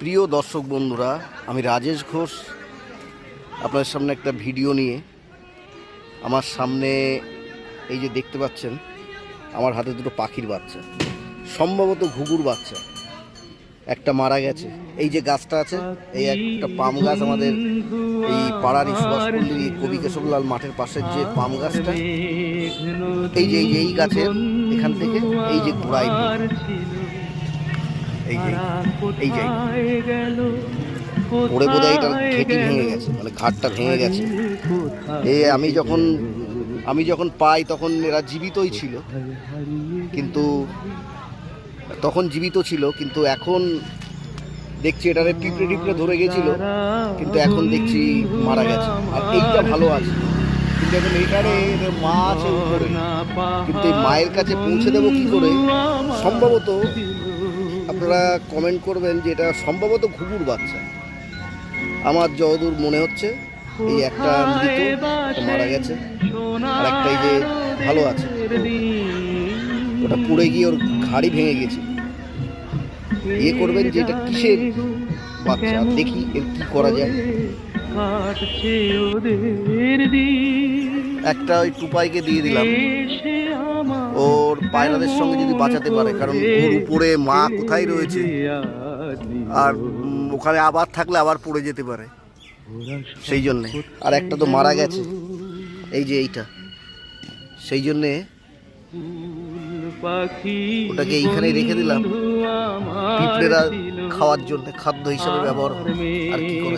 প্রিয় দর্শক বন্ধুরা, আমি রাজেশ ঘোষ। আপনাদের সামনে একটা ভিডিও নিয়ে আমার সামনে এই যে দেখতে পাচ্ছেন, আমার হাতে দুটো পাখির বাচ্চা, সম্ভবত ঘুঘুর বাচ্চা। একটা মারা গেছে। এই যে গাছটা আছে, এই একটা পাম গাছ আমাদের এই পাড়ার সুভাষপল্লী কবি কেশবলাল মাঠের পাশের যে পাম গাছটা, এই যে এই গাছের এখান থেকে এই যে গোড়াই এই যে এই যে পড়ে বোধহয় এটা ঘেটি ভেঙে গেছে মানে ঘাটটা ভেঙে গেছে। এ আমি যখন আমি যখন পাই তখন এরা জীবিতই ছিল। কিন্তু তখন জীবিত ছিল কিন্তু এখন দেখছি এটারে পিঁপড়ে টিপড়ে ধরে গেছিল কিন্তু এখন দেখছি মারা গেছে। আর এইটা ভালো আছে। কিন্তু এখন এইটারে এদের মা আছে উপরে। কিন্তু এই মায়ের কাছে পৌঁছে দেবো কি করে? সম্ভবত আপনারা কমেন্ট করবেন যে এটা সম্ভবত ঘুঘুর বাচ্চা। আমার যতদূর মনে হচ্ছে এই একটা মৃত মারা গেছে। আর একটা এই যে ভালো আছে। ওটা পুড়ে গিয়ে ওর ঘাড়ি ভেঙে গেছে। ইয়ে করবেন যে এটা কিসের বাচ্চা? দেখি এর কি করা যায়। একটা ওই টুপাইকে দিয়ে দিলাম। ওর পায়রাদের সঙ্গে যদি বাঁচাতে পারে, কারণ ওর উপরে মা কোথায় রয়েছে? আর ওখানে আবার থাকলে আবার পড়ে যেতে পারে। সেই জন্যে। আর একটা তো মারা গেছে। এই যে এইটা। সেই জন্যে ওটাকে এইখানেই রেখে দিলাম। পিঁপড়েরা খাওয়ার জন্য, খাদ্য হিসাবে ব্যবহার আর কি করা